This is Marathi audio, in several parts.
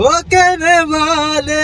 ओ कहने वाले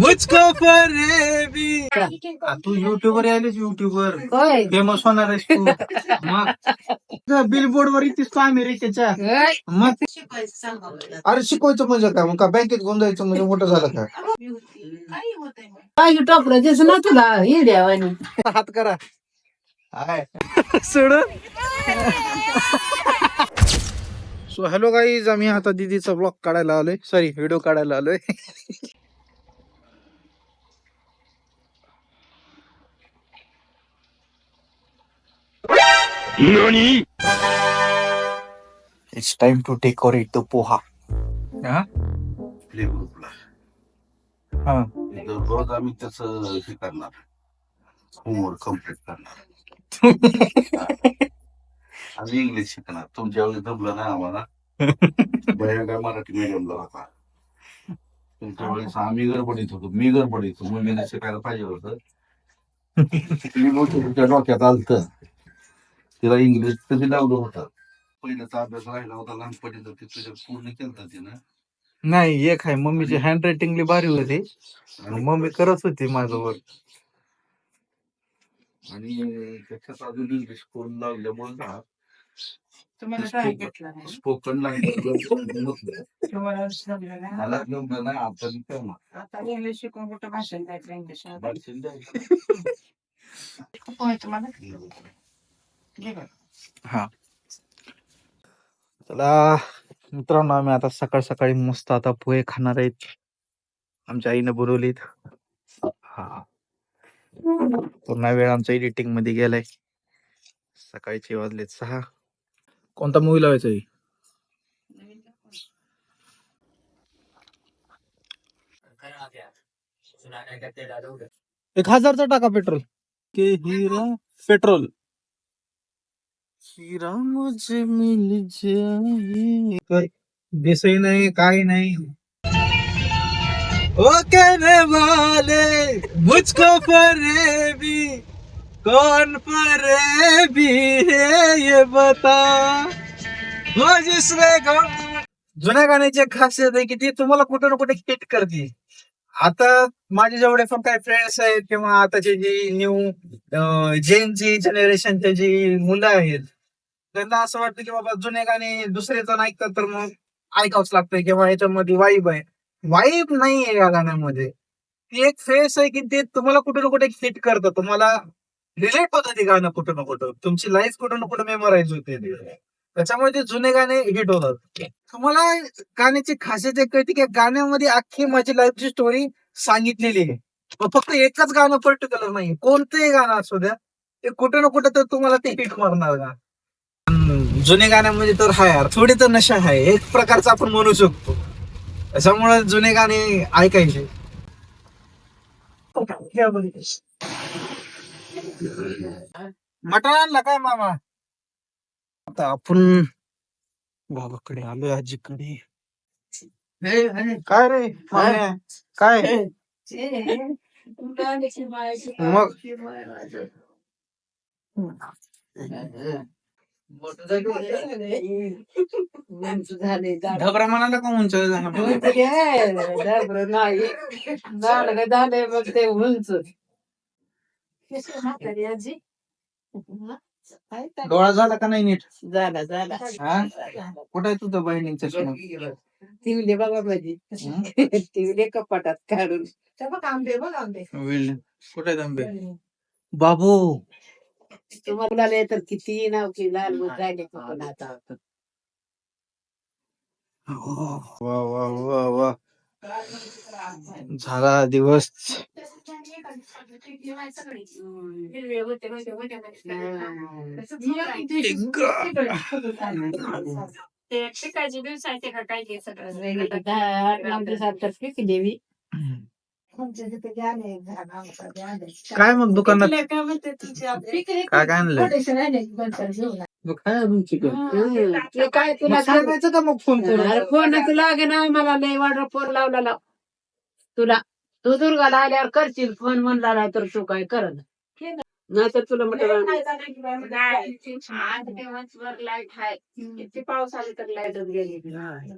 मुझको फरेबी आ, तू युट्यूबर आलीस युट्यूबर होय. फेमस होणार आहेस तू. मग. बिलबोर्ड वर येतेस तू अमेरिकेच्या. मग. शिकवायचं. अरे शिकवायचं म्हणजे काय? मग का बँकेत जायचं म्हणजे मोठं झालं का? काय टोपलं दिस ना तुला हिड्यावानी हात करा. सोडून. सो हॅलो गाईज आम्ही आता दीदीचा ब्लॉग काढायला आलोय. सॉरी व्हिडिओ काढायला आलोय. It's time to decorate the poha. हा? हा. रोज आम्ही त्याचं हे करणार. होमवर्क कंप्लीट करणार. आम्ही इंग्लिश शिकणार. तुमच्या वेळी जमलं ना आम्हाला. भैया काय मराठी मीडियमला होता. तुमच्या वेळेस आम्ही गडबडीत होतो. मी गडबडीत होतो. मुलीने शिकायला पाहिजे होतं. मी मोठं तुमच्या डोक्यात आलत. तिला इंग्लिश कधी लावलं होतं? पहिल्याचा अभ्यास राहिला होता लहानपणी तर ते तुझ्या पूर्ण केलता तिनं. नाही एक आहे. मम्मीची हँड रायटिंग भारी होती. आणि मम्मी करत होती माझं वर्क आणि त्याच्यात अजून इंग्लिश कोण लावल्यामुळे स्पोकन लँग्वेज शिकून कुठं भाषण द्यायचं इंग्लिश तुम्हाला. हा चला मित्रांनो आम्ही आता सकाळ सकाळी मस्त आता पोहे खाणार आहेत. आमच्या आईनं बोलवलीत हा. पूर्ण वेळ आमचा एडिटिंगमध्ये गेलाय. सकाळचे वाजलेत सहा. कोणता मूवी लावायचा आहे? एक हजारचा टाका पेट्रोल. के हीरा पेट्रोल. हीरा मुझे मिल जाए. काय दिसही नाही काही नाही. ओ कहने वाले मुझको फरेबी कौन फरेबी है ये बता। हो जिसने जुन्या गाण्याची एक खासियत आहे की ती तुम्हाला कुठे ना कुठे हिट करते. आता माझे जेवढे पण काही फ्रेंड्स आहेत किंवा आताचे जे न्यू जेन जी जनरेशनचे जी मुलं आहेत त्यांना असं वाटतं की बाबा जुने गाणे दुसरेचं ऐकतात तर मग ऐकावंच लागतंय किंवा याच्यामध्ये वाईब आहे. वाईब नाही आहे या गाण्यामध्ये. ती एक फेस आहे की ते तुम्हाला कुठे ना कुठे हिट करतं. तुम्हाला रिलेट होतं ते गाणं कुठं ना कुठं. तुमची लाईफ कुठं ना कुठं मेमोराईज होते त्याच्यामुळे ते जुने गाणे हिट होतात. तुम्हाला गाण्याची खासियत एक कळते की गाण्यामध्ये अख्खी माझी लाईफची स्टोरी सांगितलेली आहे. फक्त एकच गाणं पर्टिक्युलर नाही कोणतंही गाणं असू द्या ते कुठं ना कुठं तर तुम्हाला ते हिट मारणार का? जुने गाण्यामध्ये तर हाय यार. थोडी तर नशा आहे एक प्रकारचा आपण म्हणू शकतो. त्याच्यामुळे जुने गाणे ऐकायचे. मटण आणला काय मामा? आता आपण बाबाकडे आलोय आजीकडे. काय रे? काय? मग? झाले ढबरा म्हणाला का उंच झाला? नाही. झालं काय झालंय मग ते उंच. डोळा झाला का नाही नीट? झाला झाला. हा? कुठे आहे तुझं बहिणीचं चष्मा? तिवले बघा माझी तिवले कपाटात काढून. आंबे बघ आंबे. विल- कुठे आहेत आंबे? बाबू. तुम्हाला तर किती नाव की लाल मग राहिले पण आता वा वा वा वा. झाला दिवस. काय देवी काय मग दुकानात तुला काय म्हणते काय आणलंय ते काय तुला सांगायचं का मग फोन करून? फोन तुला लागे ना मला लय वाढ फोन लावला लाव. तुला तू दुर्गाला आल्यावर करशील फोन म्हणला नाही तर तू काय कर नाही तर तुला म्हटलं लाइट आहे. किती पाऊस आले तर लाईटच गेली.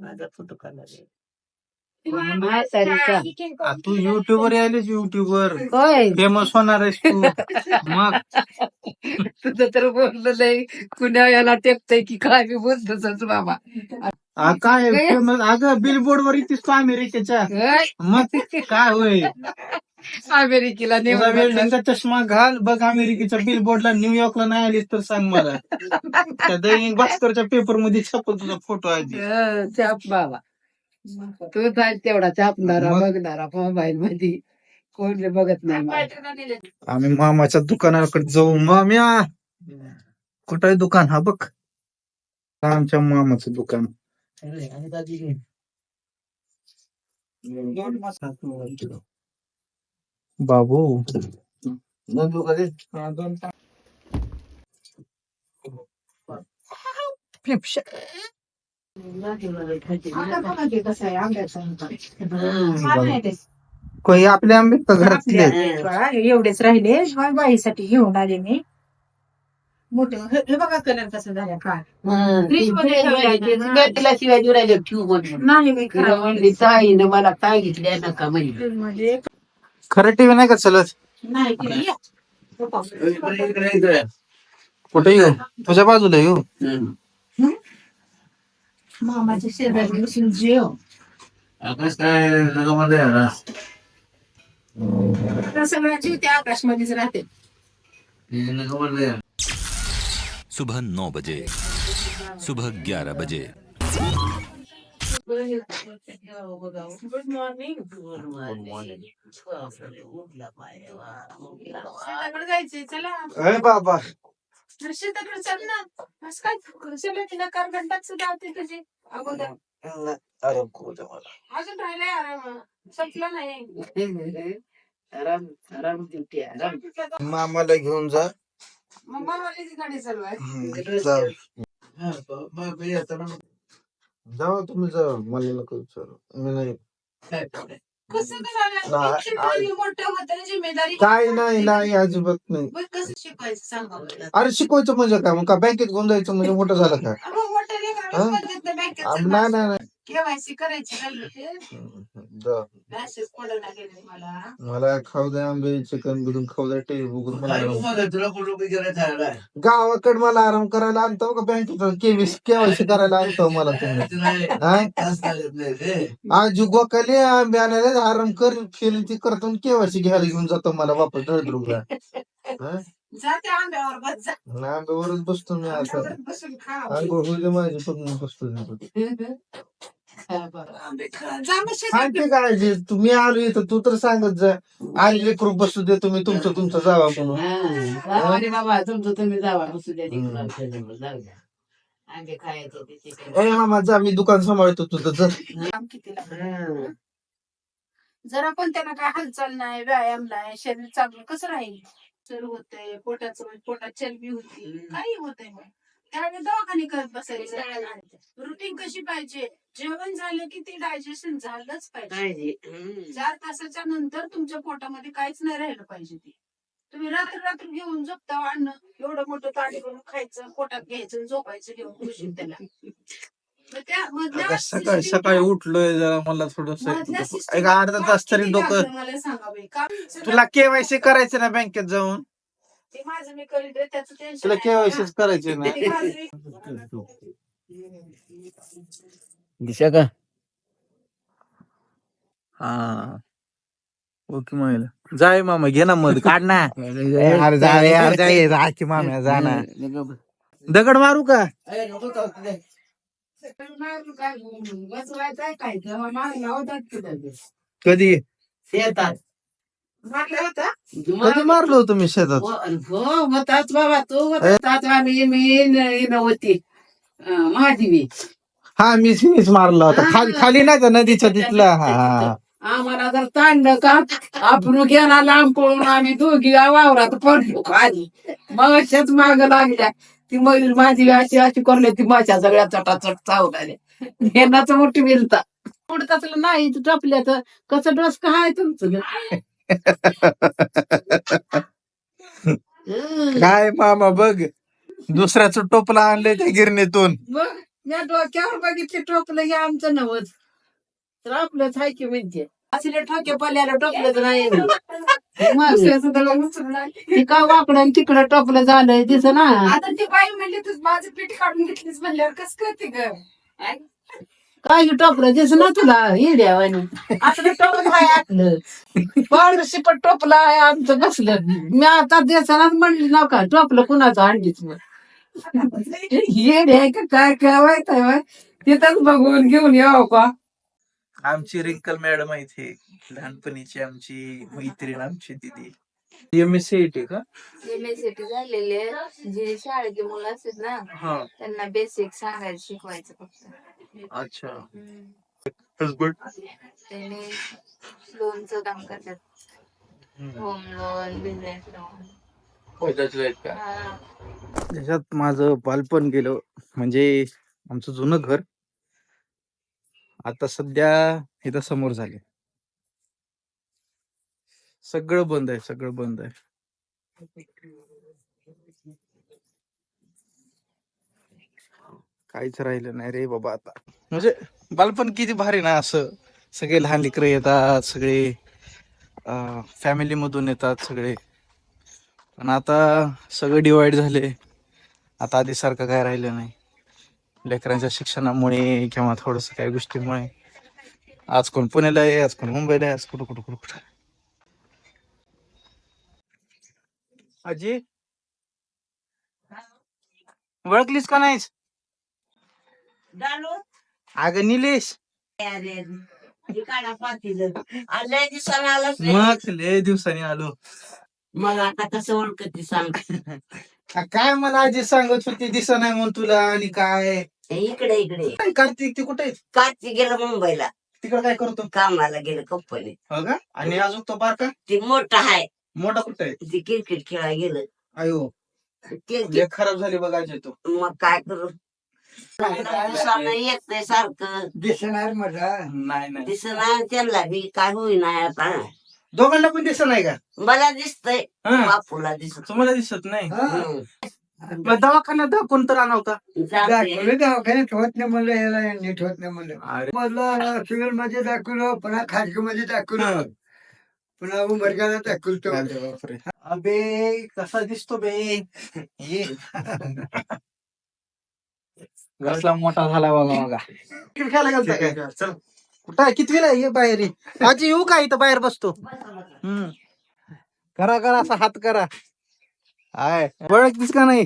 माझा फोटो काढला म्हातारीचा आ, तू युट्यूबर यायलीस युट्यूबर होय. फेमस होणार आहेस तू. मग. तुझं तर बोललं नाही कुण्या याला टेकतय की काय मी बोलतोच बाबा. आ, काय फेमस अगं बिलबोर्ड वर येतेस तू अमेरिकेच्या. होय. मग काय होय? अमेरिकेला तुझा नेऊन वेल्डिंगचा चष्मा घाल. बघ अमेरिकेच्या बिलबोर्डला न्यूयॉर्कला नाही आलीस तर सांग मला. त्या दैनिक भास्करच्या पेपरमध्ये छापल तुझा फोटो आधी. हं, चाप बाबा. तू जाईल तेवढा चापणारा मग? बघणारा मोबाईल मध्ये कोण रे बघत नाही मला. आम्ही मामाच्या दुकानाकडे जाऊ. माम्या! कुठं आहे दुकान? हा बघ. आमच्या मामाचं दुकान. बाबू. कोई आपले आंबे का घरातले. आहेत? एवढेच राहिले. मग बाईसाठी घेऊन आले मी. मोठे हे हे बघा कलर कसा झाला का हं, फ्रीजमध्ये ठेवलंय ना. तिला शिवाय ठेवू म्हणून? नाही मी तिला म्हणली ताईनं मला सांगितल्या नका म्हणजे म्हणजे खरं टीव्ही नाही का चलत? नाही केली. हो. कुठे येऊ? तुझ्या बाजूला येऊ? शेजारी बसून जेव तर सगळ्या जीव त्या आकाशमध्येच राहते सुबह नौ बजे सुबह ग्यारह बजे। गुड मॉर्निंग जायचंय चला अरे बाबा. चल ना असं काय तिला कारगंटात सुद्धा होते तुझी? अगोदर. अजून राहिलंय आराम? संपलं नाही. आराम आराम ड्युटी आराम. मामाला घेऊन जा. मग मामाची गाडी चालू आहे. हम्म, जाऊ जावा तुम्ही जा मला नको विचारू. मी नाही. कसं नाही, करायला शिकवणी मोठं होतं जिम्मेदारी काय नाही नाही अजिबात नाही. बघ कसं शिकवायचं सांगा मला अरे शिकवायचं म्हणजे काय? मग का बँकेत घेऊन जायचं म्हणजे मोठं झालं का अहो, मोठं लेकराला हा? बघितलं आ, बँकेत नाही नाही नाही. केवायसी करायची राहिली. मॅसेज गेले मला. मला खाऊ द्या आंबे चिकन बिकन खाऊ द्या टीव्ही बघून मला गावाकडे मला आराम करायला आणतो का बँकेत केवीस केवायसी करायला आणतो मला तुम्ही? आज गोकाले आंबे आणायला आराम कर फिर ती करतो केवायसी घ्यायला घेऊन जातो मला वापस दळद्रुगला. जा त्या आंब्यावर बस जा. आंब्यावरच बसतो मी आता. बसून खा आंघोळ होऊ दे माझी पण बसतो सांगते काय जे तुम्ही आलो इथं तू तर सांगत जा. आली लेकरू बसू दे तुम्ही तुमचं तुमचं जावा म्हणून. हं, जावा रे बाबा तुमचं तुम्ही जावा बसू द्या आंबे खायचे. ए मामा जा मी दुकान सांभाळतो तुझं. जर काम किती लागतं. हं. जरा पण त्यांना काय हालचाल नाही व्यायाम नाही शरीर चांगलं कसं राहील? सर होतंय पोटाचं पोटात चरबी होती. काही होतंय मग. त्यावेळी दवाखाने करत बसायचं. रुटीन कशी पाहिजे? जेवण झालं की ते डायजेशन झालंच पाहिजे. हं. चार तासाच्या नंतर तुमच्या पोटामध्ये काहीच नाही राहिलं पाहिजे ते. तुम्ही रात्र रात्र घेऊन झोपता अन्न एवढं मोठं ताडी करून खायचं पोटात घ्यायचं आणि झोपायचं घेऊन खुशी त्याला. मग त्या मधल्या आता सकाळी system सकाळी उठलोय जरा मला थोडस मधल्या system एक अर्धा तास तरी किती डोकं लागतं मला सांगा बाई. काम तुला केवायसी करायचं ना बँकेत जाऊन? ते माझं मी करीन रे, त्याचं टेन्शन तुला. केवायसीच करायचे ना. दिशा का? हा. ओके महिला जाय मामा घे ना मध काढ ना. अरे जा यार जा ये, जा की माम्या जा ना. दगड मारू का? होता. कधी? शेतात. मारलं होतं? कधी मारलो होतो मी शेतात? हो होताच बाबा तू होताच आम्ही मी न- नव्हती अं, महादेवी हा मीच मीच मारला होता. खाली खाली नाही का नदीच्या तिथला? हा हा. आम्हाला जर ताणलं का आपण गेला लांब पळून आम्ही दोघी वावरात पडलो खाली. मग अशाच माग लागल्या. ती मयूर माझी अशी अशी करली ती माझ्या सगळ्या चटाचट चावल्या हेनाच मोठी मिळता उडताच नाही तू टपल्या तर कसं डोस काय तुमचं? हं. काय मामा बघ. दुसऱ्याचं टोपला आणलंय त्या गिरणीतून. मग? या डोक्यावर बघितले टोपलं हे आमचं नवच तर आपलंच आहे की म्हणते असले ठोके पल्ल्याला टोपलंच नाही. मग का वाकडं तिकडं टोपलं झालंय दिस ना. आता ती बाई म्हणली तू माझं पीठ काढून घेतलीस म्हणल्यावर कस करते ग? काय टोपलं दिस ना तुला येड्यावानी. आपलं टोपलं आहे आपलं. पारशी पण टोपलं आहे आमचं बसलं. मी आता देसानाच म्हणली ना का टोपलं कुणाचं अंडीच येडे आहे का काय काय माहीत आहे बाय. तिथंच बघून घेऊन यावं का? आमची रिंकल मॅडम आहे इथे लहानपणीची आमची मैत्रीण आमची दिदी. एम एस सी का? एमएससीटी झालेले जे शाळेची मुलं असतात ना हा. त्यांना बेसिक सांगायचं शिकवायचं फक्त. अच्छा. हसबंड त्यांनी लोनचं काम करतात. होम लोन बिझनेस लोन त्याच्यात माझं बालपण गेलं. म्हणजे आमचं जुनं घर आता सध्या इथं समोर झाले सगळं बंद आहे सगळं बंद आहे. काहीच राहिलं नाही रे बाबा आता. म्हणजे बालपण किती भारी ना असं. सगळे लहान लेकरं येतात सगळे फॅमिली मधून येतात सगळे. पण आता सगळं डिवाइड झाले. आता आधी सारखं काय राहिलं नाही. लेकरांच्या शिक्षणामुळे किंवा थोडस काही गोष्टीमुळे. आज कोण पुण्याला आहे आज कोण मुंबईला आहे आज कुठं कुठं कुठं कुठं अजी ओळखलीस का नाहीस? अगं निलेश. मग लय दिवसांनी आलो. मला आता कसं ओळखत सांग. आ, काय मला आजी सांगत होती दिसा नाही म्हणून तुला आणि काय? इकडे इकडे. काय कार्तिक ते कुठे? काची गेलं मुंबईला. तिकडे काय करतो? कामाला गेलं कंपनीत हो का? आणि अजून तो बारका? ती मोठा आहे. मोठा कुठे आहे? ती क्रिकेट खेळायला गेलं. अयो ते- लय खराब झाली बघ आजी तो. ते- मग काय करू? दिवसानं येत नाही. सारखं. दिसणार मला नाही नाही. दिसणार त्यांना बी काय होईना आता. दोघांना पण दिसत नाही का? मला दिसतंय. हा. बापूला दिसत तुम्हाला दिसत नाही. मग दवाखान्यात दाखवून तर आणाव का जाते. दवाखान्यात होत नाही म्हणलं याला नीट होत नाही म्हणलं. अरे. मला सिव्हिलमध्ये दाखवलं पुन्हा खाजगी मध्ये हा. दाखवलं पुन्हा उमरगाला दाखवतो अरे बापरे. अबे कसा दिसतो बे. ये कसला मोठा झाला बघा बघा क्रिकेट खेळायला गेलता काय? चल. कुठं? कितवीला? ये बाहेर ये. आजी येऊ का इथं बाहेर बसतो? हम्म. करा करा असा हात करा. हाय. ओळखतीस का नाही?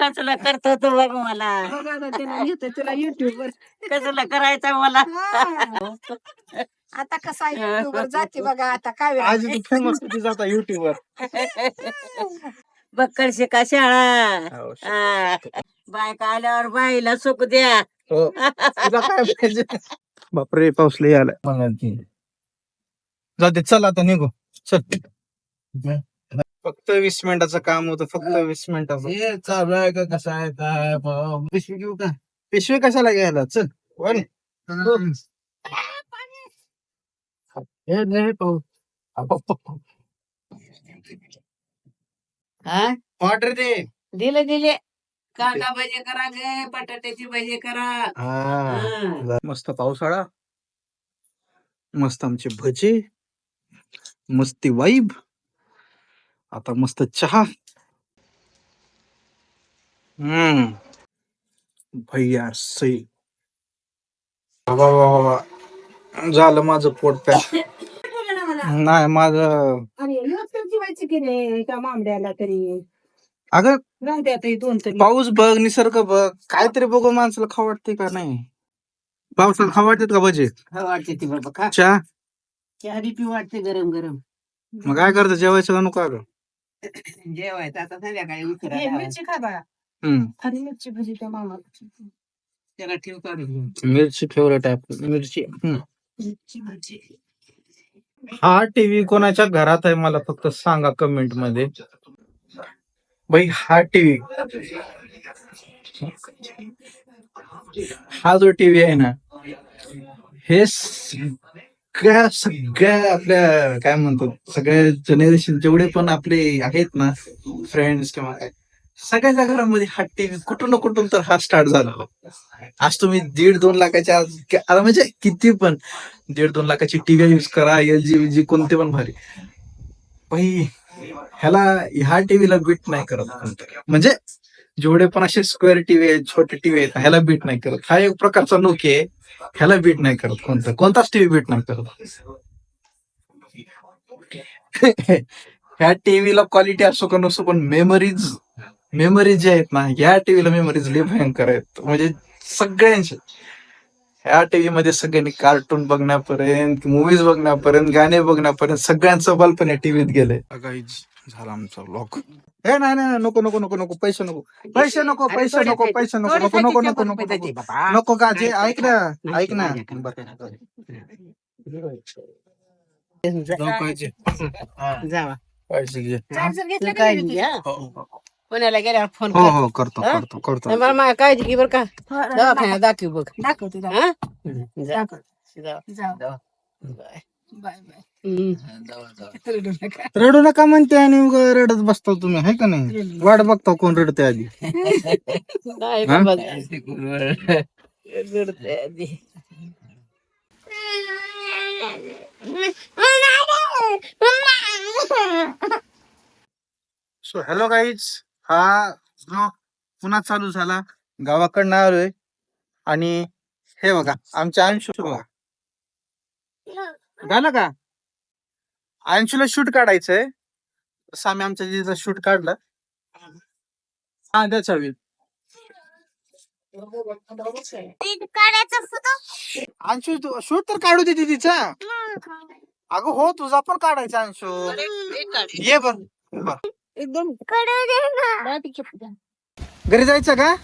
कसलं करतो तू बघ मला. तुला युट्यूब वर कसलं करायचं मला? आता कसं आहे YouTube वर जाते बघा आता काय आजी तू फेमस किती जाता युट्यूब वर बक्कड शिका शाळा. हो, हा. बायका आल्यावर बाईला सुख द्या. हो. तुला काय पाहिजे? बापरे पाऊस लय आलाय. जाऊ दे चल आता निघू. चल. फक्त वीस मिनिटाचं काम होतं फक्त वीस मिनिटाचं. हे चालू आहे का? कसं आहे? काय पिशवी घेऊ का? पिशवी कशाला घ्यायला? चल वन हे नाही पाहू. हा? ऑर्डर दे. दिले दिले. कांदा भजे करा गे बटाट्याची भजी करा. हा. मस्त पावसाळा. मस्त आमचे भजे. मस्ती वाईब. आता मस्त चहा. हम्म. भैया सई. वा वा वा वा. झालं माझं पोट पॅक. नाही माझं जेवायचं की नाही का मामड्याला तरी? अगं राहू आता हे दोन तरी. पाऊस बघ निसर्ग बघ काहीतरी बघू माणसाला खाऊ वाटते का नाही? पावसात खाऊ वाटतात का भजे? वाटते ती बाबा खा. चहा? चहा बी पिऊ वाटते गरम गरम. मग काय करतं जेवायचं का नको अगं? जेवायचं आता संध्याकाळी हे मिरची खा बाळा हम्म. हरी मिरची भजी त्या मामा त्याला ठेव काढून मिरची फेवरेट आहे. मिरची. हम्म. मिरची भजी. हा टीव्ही कोणाच्या घरात आहे मला फक्त सांगा कमेंटमध्ये. बाई हा टीव्ही. हा जो टीव्ही आहे ना हे सगळ्या सगळ्या आपल्या काय म्हणतो सगळ्या जनरेशन जेवढे पण आपले आहेत ना फ्रेंड्स किंवा काय सगळ्याच्या घरामध्ये हा टीव्ही कुठून ना कुठून तर हा स्टार्ट झाला. आज तुम्ही दीड दोन लाखाच्या आज आता म्हणजे किती पण दीड दोन लाखाची टीव्ही युज करा एल जी जी कोणते पण भारी. बाई ह्याला ह्या टीव्हीला बीट नाही करत म्हणजे जेवढे पण असे स्क्वेअर टीव्ही आहेत छोटे टीव्ही आहेत ह्याला बीट नाही करत. हा एक प्रकारचा नोकी आहे. ह्याला बीट नाही करत कोणता. कोणताच टीव्ही बीट नाही करत. ह्या टीव्हीला क्वालिटी असो का नसो पण मेमरीज मेमरीज जे आहेत ना या टीव्हीला मेमरीज लय भयंकर आहेत. म्हणजे सगळ्यांचे. ह्या टीव्ही मध्ये सगळ्यांनी कार्टून बघण्यापर्यंत मूवीज बघण्यापर्यंत गाणे बघण्यापर्यंत सगळ्यांचं बालपण या टीव्हीत गेलंय. झाला आमचा ब्लॉग हे नाही नाही नको नको नको नको पैसे नको पैसे नको पैसे नको पैसे नको नको नको नको नको नको नको का जे ऐक ना ऐक ना जाऊ पैसे घे चार्जर घेतलं का नाही तुम्ही? हो, हो. पुण्याला गेल्यावर फोन हो हो करतो हा? करतो करतो नाही, मला काळजी घे बरं का दवाखान्यात दाखव बघ दाखवते दाखव. हा? जा. दाखव. जा. जाऊ जा. बाय बाय हम्म. रडू नका. रडू नका म्हणते आणि उगा रडत बसता तुम्ही आहे का नाही वाट बघता कोण रडते आधी नाही हा? बाबा. रडते आधी. सो हॅलो गाईज हा जो पुन्हा चालू झाला गावाकडनं आलोय आणि हे बघा आमच्या अंशू बघा झालं का? अंशूला शूट काढायचंय. सामी आम्ही आमच्या जिथं शूट काढलं. हा द्या चावी अंशू तू शूट तर काढू दे तिचा. अगं हो तुझा पण काढायचा अंशू. ये बर. बर. एकदम घरी जायचं का?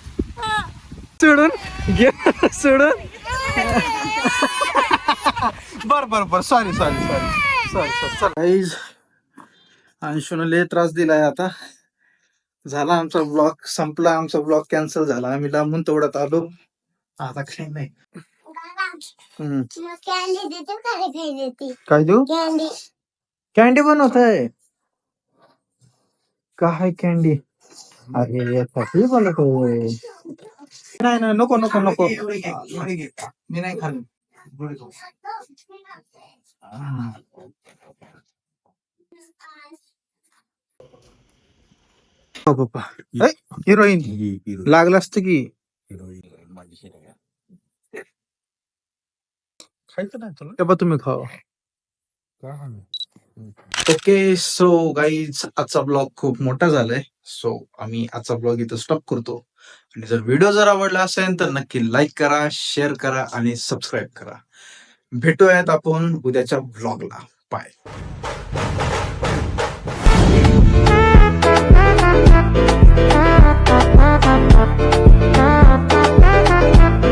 सोडून. घे सोडून. बर बर बर. सॉरी सॉरी सॉरी सॉरी अंशून लय त्रास दिलाय आता. झाला आमचा ब्लॉग संपला आमचा ब्लॉग कॅन्सल झाला. आम्ही लांबून तेवढ्यात आलो. आता काही नाही. हम्म. काय देऊ? कॅन्डी बनवत आहे काय कॅन्डी अरे यासाठी बनवतोय. नाही नाही नको नको नको. मी नाही खाल्लं पप्पा हिरोईन लागलं असतं की खायचं नाही तुला तेव्हा तुम्ही खावा ओके सो गाईज आजचा ब्लॉग खूप मोठा झालाय सो आम्ही आजचा ब्लॉग इथं स्टॉप करतो आणि जर व्हिडिओ जर आवडला असेल तर नक्की लाईक करा शेअर करा आणि सबस्क्राईब करा. भेटूयात आपण उद्याच्या ब्लॉगला बाय